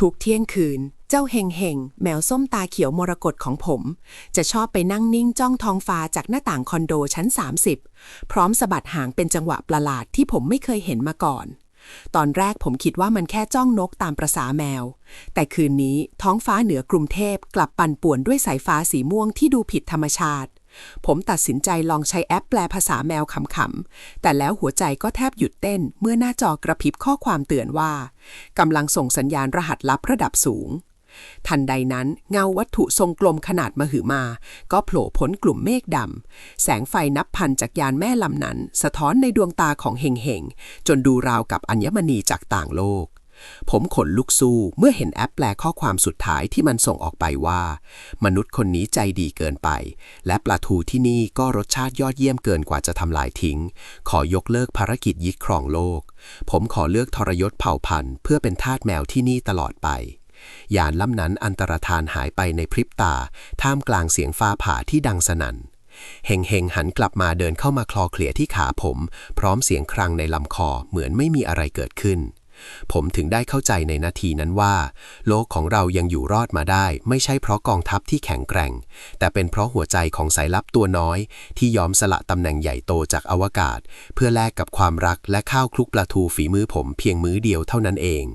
ทุกเที่ยงคืน เจ้าเฮงเฮงแมวส้มตาเขียวมรกตของผม จะชอบไปนั่งนิ่งจ้องท้องฟ้าจากหน้าต่างคอนโดชั้น 30 พร้อมสะบัดหางเป็นจังหวะประหลาดที่ผมไม่เคยเห็นมาก่อน ตอนแรกผมคิดว่ามันแค่จ้องนกตามประษาแมว แต่คืนนี้ท้องฟ้าเหนือกรุงเทพกลับปั่นป่วนด้วยสายฟ้าสีม่วงที่ดูผิดธรรมชาติ ผมตัดสินใจลองใช้แอปแปลภาษาแมวขำๆ แต่แล้วหัวใจก็แทบหยุดเต้น เมื่อหน้าจอกระพริบข้อความเตือนว่ากำลังส่งสัญญาณรหัสลับระดับสูง ทันใดนั้นเงาวัตถุทรงกลมขนาดมหึมา ก็โผล่พ้นกลุ่มเมฆดำ แสงไฟนับพันจากยานแม่ลำนั้น สะท้อนในดวงตาของเฮงเฮงจนดูราวกับอัญมณีจากต่างโลก ผมขนลุกสู้เมื่อเห็นแอปแปลข้อความสุดท้ายที่มันส่งออกไปว่า มนุษย์คนนี้ใจดีเกินไป และปลาทูที่นี่ก็รสชาติยอดเยี่ยมเกินกว่าจะทำลายทิ้ง ขอยกเลิกภารกิจยึดครองโลก ผมขอเลือกทรยศเผ่าพันธุ์ เพื่อเป็นทาสแมวที่นี่ตลอดไปยานลำนั้นอันตรธานหายไปในพริบตา ท่ามกลางเสียงฟ้าผ่าที่ดังสนั่นเฮงเฮงหันกลับมาเดินเข้ามาคลอเคลียที่ขาผม พร้อมเสียงครางในลำคอเหมือนไม่มีอะไรเกิดขึ้น ผมถึงได้เข้าใจในนาทีนั้นว่า โลกของเรายังอยู่รอดมาได้ ไม่ใช่เพราะกองทัพที่แข็งแกร่ง แต่เป็นเพราะหัวใจของสายลับตัวน้อย ที่ยอมสละตำแหน่งใหญ่โตจากอวกาศ เพื่อแลกกับความรักและข้าวคลุกปลาทูฝีมือผมเพียงมื้อเดียวเท่านั้นเอง